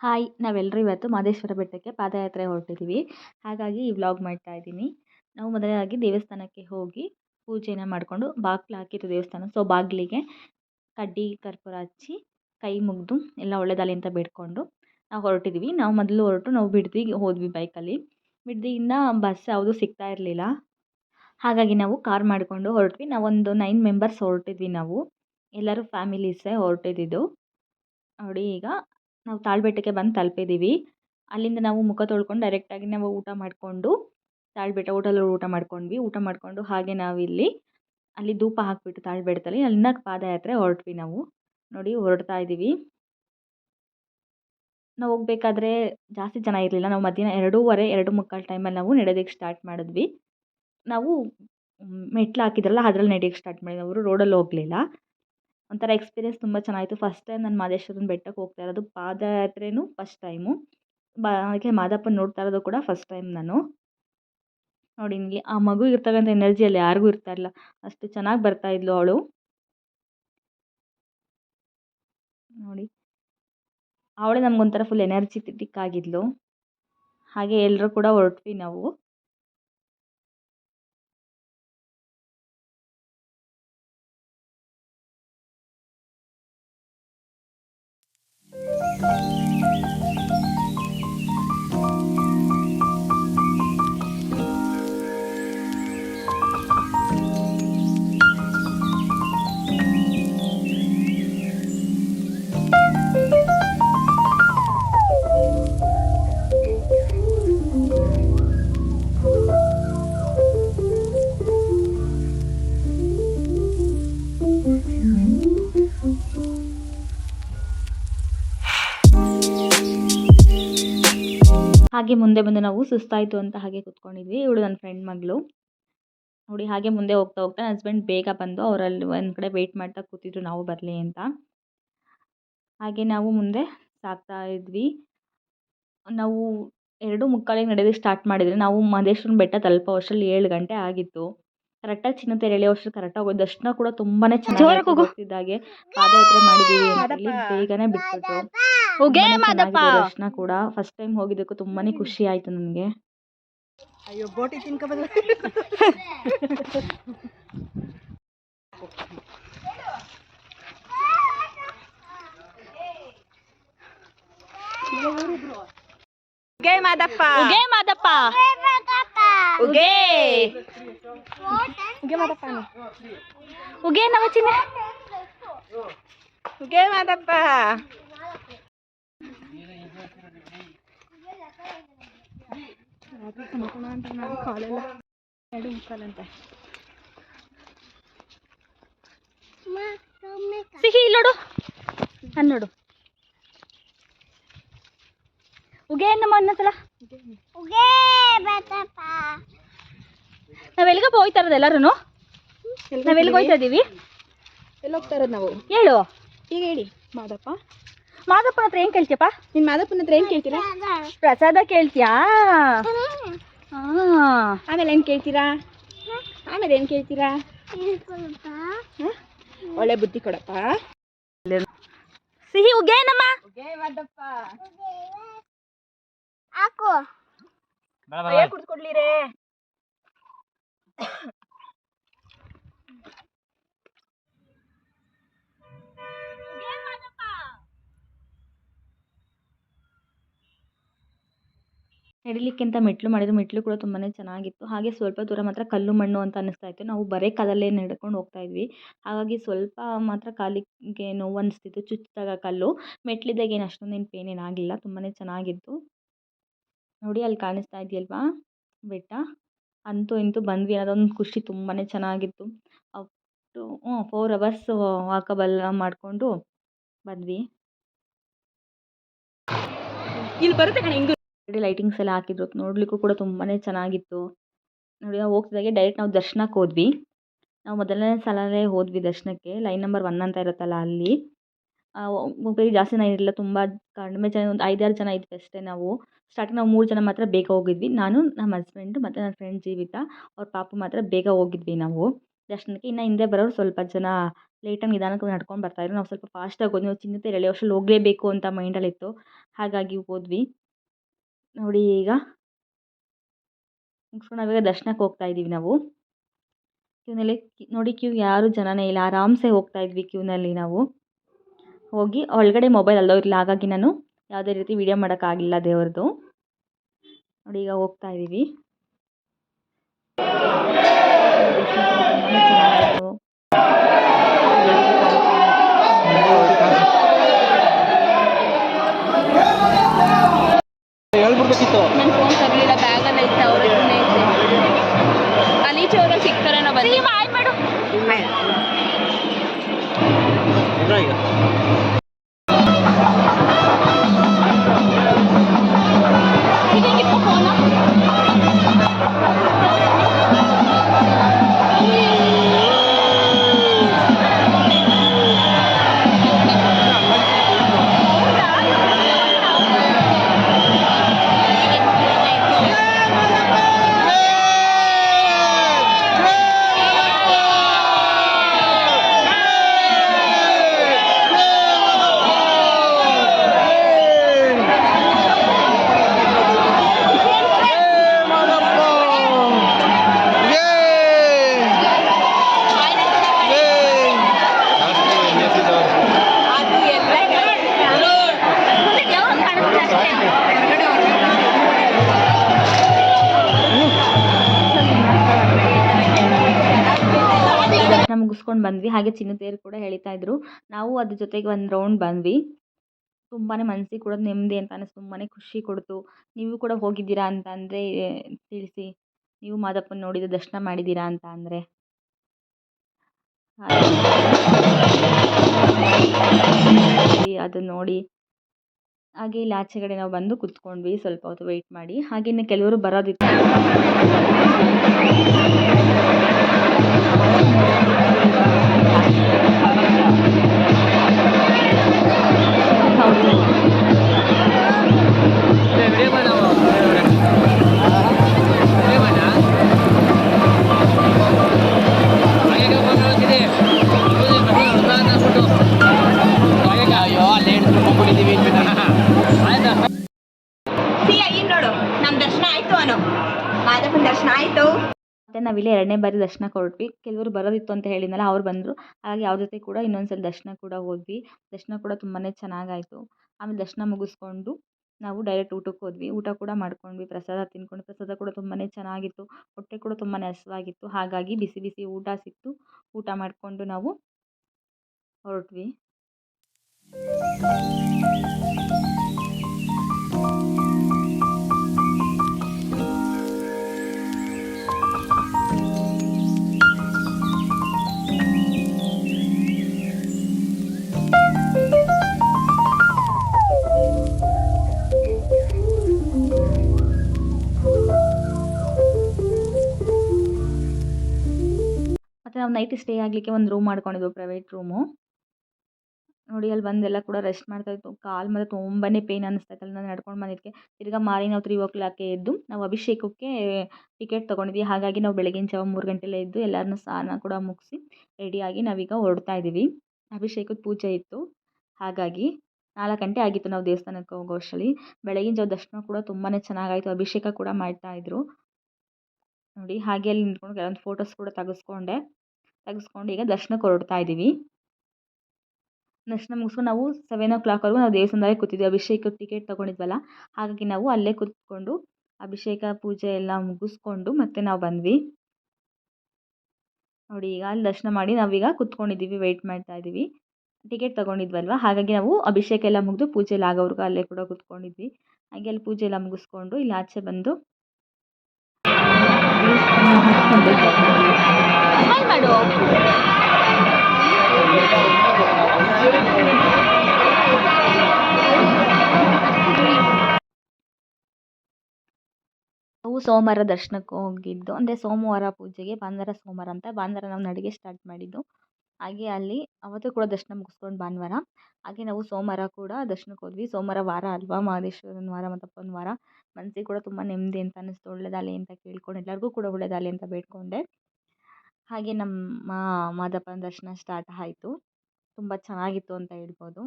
Hi ನಾವೆಲ್ಲರೂ ಇವತ್ತು ಮಾದೇಶ್ವರ ಬೆಟ್ಟಕ್ಕೆ ಪಾದಯಾತ್ರೆ ಹೊರಟಿದ್ದೀವಿ ಹಾಗಾಗಿ ಈ ವ್ಲಾಗ್ ಮಾಡ್ತಾ ಇದ್ದೀನಿ. ನಾವು ಮೊದಲನೇದಾಗಿ ದೇವಸ್ಥಾನಕ್ಕೆ ಹೋಗಿ ಪೂಜೆನ ಮಾಡಿಕೊಂಡು ಬಾಗಿಲು ಹಾಕಿತ್ತು ದೇವಸ್ಥಾನ. ಸೊ ಬಾಗಿಲಿಗೆ ಕಡ್ಡಿ, ಕರ್ಪೂರ ಹಚ್ಚಿ, ಕೈ ಮುಗಿದು ಎಲ್ಲ ಒಳ್ಳೇದಾಗಲಿ ಅಂತ ಬೇಡ್ಕೊಂಡು ನಾವು ಹೊರಟಿದ್ವಿ. ನಾವು ಮೊದಲು ಹೊರಟು ನಾವು ಬಿಡ್ದಿಗೆ ಹೋದ್ವಿ ಬೈಕಲ್ಲಿ ಬಿಡ್ದಿಯಿಂದ ಬಸ್ ಯಾವುದು ಸಿಗ್ತಾ ಇರಲಿಲ್ಲ. ಹಾಗಾಗಿ ನಾವು ಕಾರ್ ಮಾಡಿಕೊಂಡು ಹೊರಟ್ವಿ. ನಾವೊಂದು ನೈನ್ ಮೆಂಬರ್ಸ್ ಹೊರಟಿದ್ವಿ ನಾವು. ಎಲ್ಲರೂ ಫ್ಯಾಮಿಲೀಸೇ ಹೊರಟಿದ್ದಿದ್ದು ನೋಡಿ ಈಗ ನಾವು ತಾಳ್ಬೆಟ್ಟಕ್ಕೆ ಬಂದು ತಲುಪಿದ್ದೀವಿ. ಅಲ್ಲಿಂದ ನಾವು ಮುಖ ತೊಳ್ಕೊಂಡು ಡೈರೆಕ್ಟಾಗಿ ನಾವು ಊಟ ಮಾಡಿಕೊಂಡು, ತಾಳಬೆಟ್ಟ ಹೋಟೆಲಲ್ಲಿ ಊಟ ಮಾಡ್ಕೊಂಡ್ವಿ. ಊಟ ಮಾಡಿಕೊಂಡು ಹಾಗೆ ನಾವಿಲ್ಲಿ ಅಲ್ಲಿ ಧೂಪ ಹಾಕಿಬಿಟ್ಟು ತಾಳಬೆಟ್ಟದಲ್ಲಿ ಅಲ್ಲಿಂದ ಪಾದಯಾತ್ರೆ ಹೊರಟ್ವಿ ನಾವು. ನೋಡಿ ಹೊರಡ್ತಾ ಇದ್ದೀವಿ. ನಾವು ಹೋಗ್ಬೇಕಾದ್ರೆ ಜಾಸ್ತಿ ಜನ ಇರಲಿಲ್ಲ. ನಾವು ಮಧ್ಯಾಹ್ನ ಎರಡೂವರೆ, ಎರಡು ಮುಕ್ಕಾಲು ಟೈಮಲ್ಲಿ ನಾವು ನಡೆಯೋದಕ್ಕೆ ಸ್ಟಾರ್ಟ್ ಮಾಡಿದ್ವಿ. ನಾವು, ಮೆಟ್ಲು ಹಾಕಿದ್ರಲ್ಲ ಅದ್ರಲ್ಲಿ ನಡೆಯೋಕ್ಕೆ ಸ್ಟಾರ್ಟ್ ಮಾಡಿದ್ವಿ. ಅವರು ರೋಡಲ್ಲಿ ಹೋಗಲಿಲ್ಲ. ಒಂಥರ ಎಕ್ಸ್ಪೀರಿಯೆನ್ಸ್ ತುಂಬ ಚೆನ್ನಾಗಿತ್ತು. ಫಸ್ಟ್ ಟೈಮ್ ನಾನು ಮಹದೇಶ್ವರನ ಬೆಟ್ಟಕ್ಕೆ ಹೋಗ್ತಾ ಇರೋದು. ಪಾದಯಾತ್ರೆನೂ ಫಸ್ಟ್ ಟೈಮು ಬಾ ಮಾದಪ್ಪನ ನೋಡ್ತಾ ಇರೋದು ಕೂಡ ಫಸ್ಟ್ ಟೈಮ್ ನಾನು. ನೋಡಿ ಇಲ್ಲಿ ಆ ಮಗು ಇರ್ತಕ್ಕಂಥ ಎನರ್ಜಿ ಅಲ್ಲಿ ಯಾರಿಗೂ ಇರ್ತಾ ಇಲ್ಲ ಅಷ್ಟು ಚೆನ್ನಾಗಿ ಬರ್ತಾ ಇದ್ಲು ಅವಳು. ನೋಡಿ. ಅವಳೇ ನಮಗೊಂಥರ ಫುಲ್ ಎನರ್ಜಿಟಿಕ್ ಆಗಿದ್ಲು. ಹಾಗೆ ಎಲ್ಲರೂ ಕೂಡ ಹೊರಟ್ವಿ ನಾವು. ಹಾಗೆ ಮುಂದೆ ಬಂದು ನಾವು ಸುಸ್ತಾಯಿತು ಅಂತ ಹಾಗೆ ಕೂತ್ಕೊಂಡಿದ್ವಿ. ಇವಳು ನನ್ನ ಫ್ರೆಂಡ್ ಮಗಳು. ನೋಡಿ ಹಾಗೆ ಮುಂದೆ ಹೋಗ್ತಾ ಹೋಗ್ತಾ ನನ್ನ ಹಸ್ಬೆಂಡ್ ಬೇಗ ಬಂದು ಅವರಲ್ಲಿ ಒಂದು ಕಡೆ ವೆಯ್ಟ್ ಮಾಡ್ತಾ ಕೂತಿದ್ರು, ನಾವು ಬರಲಿ ಅಂತ. ಹಾಗೆ ನಾವು ಮುಂದೆ ಸಾಗ್ತಾ ಇದ್ವಿ. ನಾವು ಎರಡು ಮುಕ್ಕಾಲಿಗೆ ನಡೆಯೋದಕ್ಕೆ ಸ್ಟಾರ್ಟ್ ಮಾಡಿದರೆ ನಾವು ಮಹದೇಶ್ವರನ ಬೆಟ್ಟ ತಲುಪೋ ಅಷ್ಟರಲ್ಲಿ ಏಳು ಗಂಟೆ ಆಗಿತ್ತು. ಕರೆಕ್ಟಾಗಿ ಚಿನ್ನತೆ ಎಳೆಯೋ ವರ್ಷ ಕರೆಕ್ಟಾಗಿ ಹೋಗಿ ದರ್ಶನ ಕೂಡ ತುಂಬಾನೇ ಚೆನ್ನಾಗಿ ಗೊತ್ತಿದ್ದಾಗೆ ಪಾದಯಾತ್ರೆ ಮಾಡಿದ್ದೀವಿ ಅಂತೇಳಿ ಬೇಗನೆ ಬಿಟ್ಬಿಟ್ರು. ದರ್ಶನ ಕೂಡ. ಫಸ್ಟ್ ಟೈಮ್ ಹೋಗಿದ್ದಕ್ಕೂ ತುಂಬಾನೇ ಖುಷಿ ಆಯ್ತು ನನಗೆ. ಅಯ್ಯೋ ಬೋಟಿ ತಿನ್ಕ ಉಗೇ ಮಾದಪ್ಪ. ಉಗೇ ಮಾದಪ್ಪ. ಉಗೇ ಉಗೇ ಮಾದಪ್ಪ ಉಗೇ ನವ ಚಿನ್ನ ಉಗೇ ಮಾದಪ್ಪ ಕಾಲೆಲ್ಲ ಎರಡು ಮುಕ್ಕಾಲಂತೆ ಸಿಹಿ ಇಲ್ಲೋಡು ನಾನು ನೋಡು. ಉಗೇ, ನಮ್ಮ ನಾವ್ ಎಲ್ಲಿಗೆ ಹೋಯ್ತಾ ಇರೋದು ಎಲ್ಲರೂ ನಾವೆಲ್ಲಿಗೆ ಎಲ್ಲಿಗೆ ಹೋಯ್ತಾ ಇದೀವಿ? ಎಲ್ಲ ಹೋಗ್ತಾ ಇರೋದು ನಾವು? ಹೇಳು. ಈಗ ಹೇಳಿ ಮಾದಪ್ಪ. ಮಾದಪ್ಪನ ಹತ್ರ ಏನ್ ಕೇಳ್ತೀಯಪ್ಪ? ನಿನ್ ಮಾದಪ್ಪನ ಹತ್ರ ಏನ್ ಕೇಳ್ತೀರಾ? ಪ್ರಸಾದ ಕೇಳ್ತೀಯಾ? ಆಮೇಲೆ ಏನ್ ಕೇಳ್ತೀರಾ? ಆಮೇಲೆ ಏನ್ ಕೇಳ್ತೀರಾ? ಒಳ್ಳೆ ಬುದ್ಧಿ ಕೊಡಪ್ಪ. ಸಿಹಿ ಉಗೇ ನಮ್ಮ? ಕುಡ್ಕೊಡ್ಲಿರೇ ನಡಿಲಿಕ್ಕೆ ಅಂತ ಮೆಟ್ಲು ಮಾಡಿದ್ರು ಮೆಟ್ಲು ಕೂಡ ತುಂಬಾ ಚೆನ್ನಾಗಿತ್ತು. ಹಾಗೆ ಸ್ವಲ್ಪ ದೂರ ಮಾತ್ರ ಕಲ್ಲು ಮಣ್ಣು ಅಂತ ಅನ್ನಿಸ್ತಾ ಇತ್ತು. ನಾವು ಬರೀ ಕಾಲಲ್ಲೇ ನಡ್ಕೊಂಡು ಹೋಗ್ತಾ ಇದ್ವಿ. ಹಾಗಾಗಿ ಸ್ವಲ್ಪ ಮಾತ್ರ ಕಾಲಿಗೆ ನೋವು ಅನಿಸ್ತಿತ್ತು ಚುಚ್ಚಿದಾಗ ಕಲ್ಲು. ಮೆಟ್ಲಿದ್ದಾಗ ಏನು ಅಷ್ಟೊಂದೇನು ಪೇನ್ ಏನಾಗಿಲ್ಲ ತುಂಬಾ ಚೆನ್ನಾಗಿತ್ತು. ನೋಡಿ ಅಲ್ಲಿ ಕಾಣಿಸ್ತಾ ಇದೆಯಲ್ವಾ ಬೆಟ್ಟ? ಅಂತೂ ಇಂತೂ ಬಂದ್ವಿ. ಅದೊಂದು ಖುಷಿ ತುಂಬಾ ಚೆನ್ನಾಗಿತ್ತು. ಅಪ್ ಟು ಹ್ಞೂ ಫೋರ್ ಅವರ್ಸ್ ವಾಕಬಲ್ ಮಾಡಿಕೊಂಡು ಬಂದ್ವಿ. ಇಲ್ಲಿ ಬರುತ್ತೆ ಕಣ ಲೈಟಿಂಗ್ಸ್ ಎಲ್ಲ ಹಾಕಿದ್ರು. ನೋಡಲಿಕ್ಕೂ ಕೂಡ ತುಂಬಾ ಚೆನ್ನಾಗಿತ್ತು. ನೋಡಿ, ನಾವು ಹೋಗ್ತಿದ್ದಾಗೆ ಡೈರೆಕ್ಟ್ ನಾವು ದರ್ಶನಕ್ಕೆ ಹೋದ್ವಿ. ನಾವು ಮೊದಲನೇ ಸಲವೇ ಹೋದ್ವಿ ದರ್ಶನಕ್ಕೆ. ಲೈನ್ ನಂಬರ್ ಒನ್ ಅಂತ ಇರುತ್ತಲ್ಲ ಅಲ್ಲಿ. ಒಬ್ಬರಿಗೆ ಜಾಸ್ತಿ ಜನ ಇರಲಿಲ್ಲ ತುಂಬ ಕಡಿಮೆ ಜನ, ಒಂದು ಐದಾರು ಜನ ಇದ್ವಿ ಅಷ್ಟೇ ನಾವು. ಸ್ಟಾರ್ಟಿಂಗ್ ನಾವು ಮೂರು ಜನ ಮಾತ್ರ ಬೇಗ ಹೋಗಿದ್ವಿ. ನಾನು ನಮ್ಮ ಹಸ್ಬೆಂಡು ಮತ್ತು ನನ್ನ ಫ್ರೆಂಡ್ ಜೀವಿತಾ, ಅವ್ರ ಪಾಪು ಮಾತ್ರ ಬೇಗ ಹೋಗಿದ್ವಿ ನಾವು. ದರ್ಶನಕ್ಕೆ ಇನ್ನು ಹಿಂದೆ ಬರೋರು ಸ್ವಲ್ಪ ಜನ ಲೇಟಾಗಿ ನಿಧಾನಕ್ಕೆ ನಡ್ಕೊಂಡು ಬರ್ತಾಯಿದ್ರು ನಾವು ಸ್ವಲ್ಪ ಫಾಸ್ಟಾಗಿ ಹೋದ್ವಿ ನಾವು ಚಿನ್ನತೆ ಎರಡು ಅಷ್ಟ್ರಲ್ಲಿ ಹೋಗಲೇಬೇಕು ಅಂತ ಮೈಂಡಲ್ಲಿತ್ತು ಹಾಗಾಗಿ ಹೋದ್ವಿ. ನೋಡಿ ಈಗ ಮುಗಿಸ್ಕೊಂಡು ನಾವೀಗ ದರ್ಶನಕ್ಕೆ ಹೋಗ್ತಾ ಇದ್ದೀವಿ ನಾವು. ಕ್ಯೂನಲ್ಲಿ ನೋಡಿ ಕ್ಯೂ ಯಾರೂ ಜನನೇ ಇಲ್ಲ, ಆರಾಮ್ಸೆ ಹೋಗ್ತಾ ಇದ್ವಿ ಕ್ಯೂನಲ್ಲಿ ನಾವು. ಹೋಗಿ ಒಳಗಡೆ ಮೊಬೈಲ್ ಅಲ್ಲೋ ಇರಲಿಲ್ಲ ಹಾಗಾಗಿ ನಾನು ಯಾವುದೇ ರೀತಿ ವಿಡಿಯೋ ಮಾಡೋಕ್ಕಾಗಿಲ್ಲ ದೇವ್ರದ್ದು. ನೋಡಿ, ಈಗ ಹೋಗ್ತಾ ಇದ್ದೀವಿ. ಮುಗಿಸ್ಕೊಂಡು ಬಂದ್ವಿ. ಹಾಗೆ ಚಿನ್ನ ತೇರು ಕೂಡ ಎಳಿತಾ ಇದ್ರು. ನಾವು ಅದ್ರ ಜೊತೆಗೆ ಒಂದು ರೌಂಡ್ ಬಂದ್ವಿ. ತುಂಬಾ ಮನ್ಸಿಗೆ ಕೂಡ ನೆಮ್ಮದಿ ಅಂತ ಅನ್ನಿಸ್ತು ತುಂಬಾ ಖುಷಿ ಕೊಡ್ತು. ನೀವು ಕೂಡ ಹೋಗಿದ್ದೀರಾ ಅಂತ ಅಂದರೆ ತಿಳಿಸಿ. ನೀವು ಮಾದಪ್ಪನ ನೋಡಿದ ದರ್ಶನ ಮಾಡಿದ್ದೀರಾ ಅಂತ ಅಂದರೆ. ಅದನ್ನು ನೋಡಿ. ಹಾಗೆ ಇಲ್ಲಿ ಆಚೆಗಡೆ ನಾವು ಬಂದು ಕುತ್ಕೊಂಡ್ವಿ. ಸ್ವಲ್ಪ ಹೊತ್ತು ವೆಯ್ಟ್ ಮಾಡಿ. ಹಾಗೆ ಕೆಲವರು ಬರೋದಿತ್ತು. ಹೌದು ಅಯ್ಯೋ ನಾವಿಲ್ಲಿ ಎರಡನೇ ಬಾರಿ ದರ್ಶನ ಕೊಟ್ವಿ. ಕೆಲವರು ಬರೋದಿತ್ತು ಅಂತ ಹೇಳಿದ್ನಲ್ಲ, ಅವ್ರು ಬಂದರು. ಹಾಗಾಗಿ ಅವ್ರ ಜೊತೆ ಕೂಡ ಇನ್ನೊಂದು ಸಲ ದರ್ಶನ ಕೂಡ ಹೋದ್ವಿ. ದರ್ಶನ ಕೂಡ ತುಂಬಾ ಚೆನ್ನಾಗಾಯಿತು. ಆಮೇಲೆ ದರ್ಶನ ಮುಗಿಸ್ಕೊಂಡು ನಾವು ಡೈರೆಕ್ಟ್ ಊಟಕ್ಕೆ ಹೋದ್ವಿ. ಊಟ ಕೂಡ ಮಾಡ್ಕೊಂಡ್ವಿ. ಪ್ರಸಾದ ತಿಂದ್ಕೊಂಡು ಪ್ರಸಾದ ಕೂಡ ತುಂಬಾ ಚೆನ್ನಾಗಿತ್ತು. ಹೊಟ್ಟೆ ಕೂಡ ತುಂಬಾ ಹಸಿವಾಗಿತ್ತು. ಹಾಗಾಗಿ ಬಿಸಿ ಬಿಸಿ ಊಟ ಸಿಕ್ತು. ಊಟ ಮಾಡಿಕೊಂಡು ನಾವು ಹೊರಟ್ವಿ. ನೈಟ್ ಸ್ಟೇ ಆಗಲಿಕ್ಕೆ ಒಂದು ರೂಮ್ ಮಾಡ್ಕೊಂಡಿದ್ವು ಪ್ರೈವೇಟ್ ರೂಮು. ನೋಡಿ ಅಲ್ಲಿ ಬಂದೆಲ್ಲ ಕೂಡ ರೆಸ್ಟ್ ಮಾಡ್ತಾ ಇತ್ತು. ಕಾಲು ಮತ್ತು ತುಂಬಾ ಪೇಯ್ನ್ ಅನ್ನಿಸ್ತಾಯಿತ್ತು ನಾನು ನಡ್ಕೊಂಡು ಬಂದಿದ್ದಕ್ಕೆ ತಿರ್ಗಾ ಮಾರಿ ನಾವು ತ್ರೀ ಓ ಕ್ಲಾಕ್ಗೆ ಎದ್ದು ನಾವು ಅಭಿಷೇಕಕ್ಕೆ ಟಿಕೆಟ್ ತೊಗೊಂಡಿದ್ವಿ. ಹಾಗಾಗಿ ನಾವು ಬೆಳಗಿನ ಜಾವ ಮೂರು ಗಂಟೆಲೇ ಎದ್ದು ಎಲ್ಲರನ್ನೂ ಸ್ನಾನ ಕೂಡ ಮುಗಿಸಿ ರೆಡಿಯಾಗಿ ನಾವೀಗ ಹೊರಡ್ತಾ ಇದ್ದೀವಿ. ಅಭಿಷೇಕದ ಪೂಜೆ ಇತ್ತು. ಹಾಗಾಗಿ ನಾಲ್ಕು ಗಂಟೆ ಆಗಿತ್ತು ನಾವು ದೇವಸ್ಥಾನಕ್ಕೆ ಹೋಗೋ ಅಷ್ಟರಲ್ಲಿ ಬೆಳಗಿನ ಜಾವ ದರ್ಶನ ಕೂಡ ತುಂಬಾ ಚೆನ್ನಾಗಾಯಿತು. ಅಭಿಷೇಕ ಕೂಡ ಮಾಡ್ತಾಯಿದ್ರು ನೋಡಿ ಹಾಗೆ ಅಲ್ಲಿ ನಿಂತ್ಕೊಂಡು ಕೆಲವೊಂದು ಫೋಟೋಸ್ ಕೂಡ ತೆಗೆಸ್ಕೊಂಡೆ. ತೆಗೆಸ್ಕೊಂಡು ಈಗ ದರ್ಶನಕ್ಕೆ ಹೊರಡ್ತಾ ಇದ್ದೀವಿ ದರ್ಶನ ಮುಗಿಸ್ಕೊಂಡು ನಾವು ಸೆವೆನ್ ಓ ಕ್ಲಾಕ್ವರೆಗೂ ನಾವು ದೇವಸ್ಥಾನದಲ್ಲೇ ಕೂತಿದ್ವಿ. ಅಭಿಷೇಕ ಟಿಕೆಟ್ ತೊಗೊಂಡಿದ್ವಲ್ಲ, ಹಾಗಾಗಿ ನಾವು ಅಲ್ಲೇ ಕೂತ್ಕೊಂಡು ಅಭಿಷೇಕ ಪೂಜೆ ಎಲ್ಲ ಮುಗಿಸ್ಕೊಂಡು ಮತ್ತೆ ನಾವು ಬಂದ್ವಿ. ನೋಡಿ, ಈಗ ಅಲ್ಲಿ ದರ್ಶನ ಮಾಡಿ ನಾವೀಗ ಕೂತ್ಕೊಂಡಿದ್ದೀವಿ ವೆಯ್ಟ್ ಮಾಡ್ತಾ ಇದ್ದೀವಿ ಟಿಕೆಟ್ ತೊಗೊಂಡಿದ್ವಲ್ವ? ಹಾಗಾಗಿ ನಾವು ಅಭಿಷೇಕ ಎಲ್ಲ ಮುಗಿದು ಪೂಜೆ ಎಲ್ಲ ಆಗೋವರೆಗೂ ಅಲ್ಲೇ ಕೂಡ ಕೂತ್ಕೊಂಡಿದ್ವಿ. ಹಾಗೆ ಅಲ್ಲಿ ಪೂಜೆ ಎಲ್ಲ ಮುಗಿಸ್ಕೊಂಡು ಇಲ್ಲಿ ಆಚೆ ಬಂದು ನಾವು ಸೋಮವಾರ ದರ್ಶನಕ್ಕೆ ಹೋಗಿದ್ದು, ಅಂದರೆ ಸೋಮವಾರ ಪೂಜೆಗೆ ಭಾನುವಾರ, ಸೋಮವಾರ ಅಂತ ಭಾನುವಾರ ನಾವು ನಡಿಗೆ ಸ್ಟಾರ್ಟ್ ಮಾಡಿದ್ದು. ಹಾಗೆ ಅಲ್ಲಿ ಅವತ್ತು ಕೂಡ ದರ್ಶನ ಮುಗಿಸ್ಕೊಂಡು ಭಾನುವಾರ. ಹಾಗೆ ನಾವು ಸೋಮವಾರ ಕೂಡ ದರ್ಶನಕ್ಕೆ ಹೋದ್ವಿ. ಸೋಮವಾರ ವಾರ ಅಲ್ವಾ, ಮಹದೇಶ್ವರನ ವಾರ, ಮತ್ತಪ್ಪನ ವಾರ. ಮನಸ್ಸಿಗೆ ಕೂಡ ತುಂಬ ನೆಮ್ಮದಿ ಅಂತ ಅನ್ನಿಸ್ತು ಒಳ್ಳೆಯದಾಗಲಿ ಅಂತ ಕೇಳ್ಕೊಂಡು, ಎಲ್ಲರಿಗೂ ಕೂಡ ಒಳ್ಳೆಯದಾಗಲಿ ಅಂತ ಬೇಡಿಕೊಂಡೆ. ಹಾಗೆ ನಮ್ಮ ಮಾದಪ್ಪನ ದರ್ಶನ ಸ್ಟಾರ್ಟ್ ಆಯಿತು. ತುಂಬ ಚೆನ್ನಾಗಿತ್ತು ಅಂತ ಹೇಳ್ಬೋದು.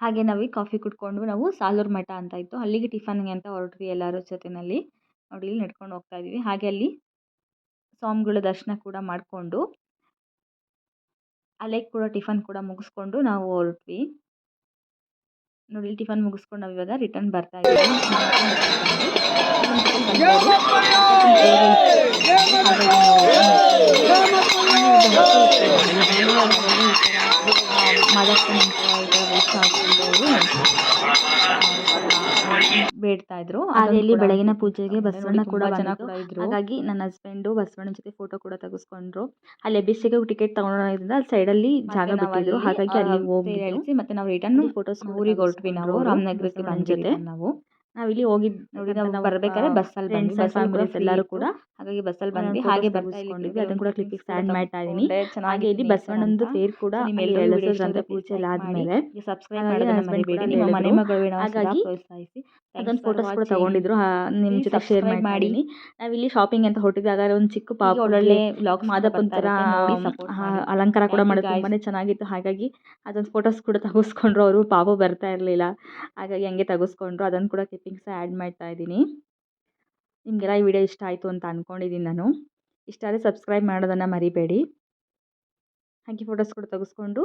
ಹಾಗೆ ನಾವು ಕಾಫಿ ಕುಡ್ಕೊಂಡು ನಾವು ಸಾಲೂರು ಮಠ ಅಂತ ಇತ್ತು. ಅಲ್ಲಿಗೆ ಟಿಫನ್ಗೆ ಅಂತ ಹೊರಟ್ವಿ ಎಲ್ಲರ ಜೊತೆಯಲ್ಲಿ ನೋಡಿ, ಇಲ್ಲಿ ನಡ್ಕೊಂಡು ಹೋಗ್ತಾ ಇದ್ದೀವಿ. ಹಾಗೆ ಅಲ್ಲಿ ಸ್ವಾಮಿಗಳ ದರ್ಶನ ಕೂಡ ಮಾಡಿಕೊಂಡು ಅಲ್ಲೇ ಕೂಡ ಟಿಫನ್ ಕೂಡ ಮುಗಿಸ್ಕೊಂಡು ನಾವು ಹೊರಟ್ವಿ. ನೋಡಿ ಇಲ್ಲಿ ಟಿಫನ್ ಮುಗಿಸ್ಕೊಂಡು ನಾವು ಇವಾಗ ರಿಟರ್ನ್ ಬರ್ತಾ ಇದ್ದೀವಿ. ಬೇಡ್ತಾ ಇದ್ರು. ಅಲ್ಲಿ ಬೆಳಗಿನ ಪೂಜೆಗೆ ಬಸವಣ್ಣ ಕೂಡ ಇದ್ರು. ಹಾಗಾಗಿ ನನ್ನ ಹಸ್ಬೆಂಡು ಬಸವಣ್ಣನ ಜೊತೆ ಫೋಟೋ ಕೂಡ ತೆಗೆಸ್ಕೊಂಡ್ರು. ಅಲ್ಲಿ ಬಿಸಿಗೆ ಟಿಕೆಟ್ ತಗೊಂಡಿದ್ರಿಂದ ಅಲ್ಲಿ ಸೈಡಲ್ಲಿ ಜಾಗ ಬಿಟ್ಟಿದ್ರು. ಹಾಗಾಗಿ ಅಲ್ಲಿ ಹೋಗಿ ಮತ್ತೆ ನಾವು ರಿಟರ್ನ್ ಫೋಟೋಸ್ ಊರಿಗೆ ಹೊರಟ್ವಿ ನಾವು. ರಾಮನಗರಕ್ಕೆ ಬಂದ ಜೊತೆ. ನಾವು. ನಾವು ಇಲ್ಲಿ ಹೋಗಿದ್ ನೋಡಿ ನಾವು ಬರ್ಬೇಕಾದ್ರೆ ಬಸ್ಸಲ್ಲಿ ಬಂದ್ವಿ. ಬಸ್ಸಲ್ಲಿ ಕೂಡ ಎಲ್ಲರೂ ಕೂಡ ಹಾಗಾಗಿ ಬಸ್ ಅಲ್ಲಿ ಬಂದ್ವಿ. ಹಾಗೆ ಬರ್ತಾ ಅದನ್ನ ಕೂಡ ಕ್ಲಿಪ್ಪಿಗೆ ಸ್ಟ್ಯಾಂಡ್ ಮಾಡ್ತಾ ಇದೀನಿ. ಹಾಗೆ ಇಲ್ಲಿ ಬಸವಣ್ಣಂದು ತೇರು ಕೂಡ ಪೂಜೆ ಎಲ್ಲ ಆದ್ಮೇಲೆ ಸಬ್ಸ್ಕ್ರೈಬ್ ಮಾಡೋದನ್ನ ಮರಿಬೇಡಿ. ನಿಮ್ಮ ಮನೆ ಮಗಳು ಹಾಗಾಗಿ ಅದೊಂದು ಫೋಟೋಸ್ ಕೂಡ ತಗೊಂಡಿದ್ರು. ನಿಮ್ಮ ಜೊತೆ ಶೇರ್ ಮಾಡಿ. ನಾವಿಲ್ಲಿ ಶಾಪಿಂಗ್ ಅಂತ ಹೊರಟಿದ್ದಾಗ ಒಂದು ಚಿಕ್ಕ ಪಾಪ ಒಳ್ಳೆ ಮಾದಪ್ಪನ ಥರ ಆ, ಅಲಂಕಾರ ಕೂಡ ಮಾಡೋದು ತುಂಬಾನೇ ಚೆನ್ನಾಗಿತ್ತು. ಹಾಗಾಗಿ ಅದೊಂದು ಫೋಟೋಸ್ ಕೂಡ ತಗೋಸ್ಕೊಂಡ್ರು. ಅವರು ಪಾಪ ಬರ್ತಾ ಇರಲಿಲ್ಲ. ಹಾಗಾಗಿ ಹಂಗೆ ತಗೋಸ್ಕೊಂಡ್ರು. ಅದನ್ನು ಕೂಡ ಕ್ಲಿಪ್ಪಿಂಗ್ಸ್ ಆ್ಯಡ್ ಮಾಡ್ತಾ ಇದ್ದೀನಿ. ನಿಮಗೆಲ್ಲ ಈ ವಿಡಿಯೋ ಇಷ್ಟ ಆಯಿತು ಅಂತ ಅಂದ್ಕೊಂಡಿದ್ದೀನಿ ನಾನು. ಇಷ್ಟ ಆದರೆ ಸಬ್ಸ್ಕ್ರೈಬ್ ಮಾಡೋದನ್ನು ಮರಿಬೇಡಿ. ಹಾಗೆ ಫೋಟೋಸ್ ಕೂಡ ತೆಗೆಸ್ಕೊಂಡು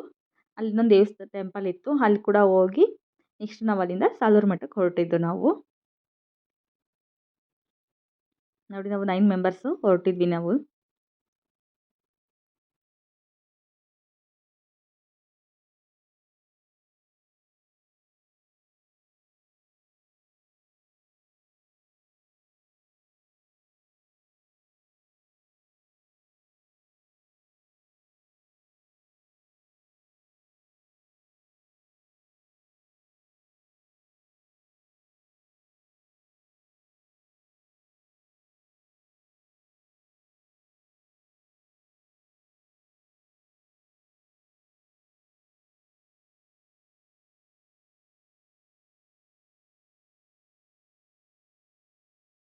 ಅಲ್ಲಿ ಇನ್ನೊಂದು ದೇವಸ್ಥಾನ ಟೆಂಪಲ್ ಇತ್ತು. ಅಲ್ಲಿ ಕೂಡ ಹೋಗಿ ನೆಕ್ಸ್ಟ್ ನಾವು ಅಲ್ಲಿಂದ ಸಾಲೂರು ಮಠಕ್ಕೆ ಹೊರಟಿದ್ದು ನಾವು. ನೋಡಿ ನಾವು ನೈನ್ ಮೆಂಬರ್ಸು ಹೊರಟಿದ್ವಿ ನಾವು.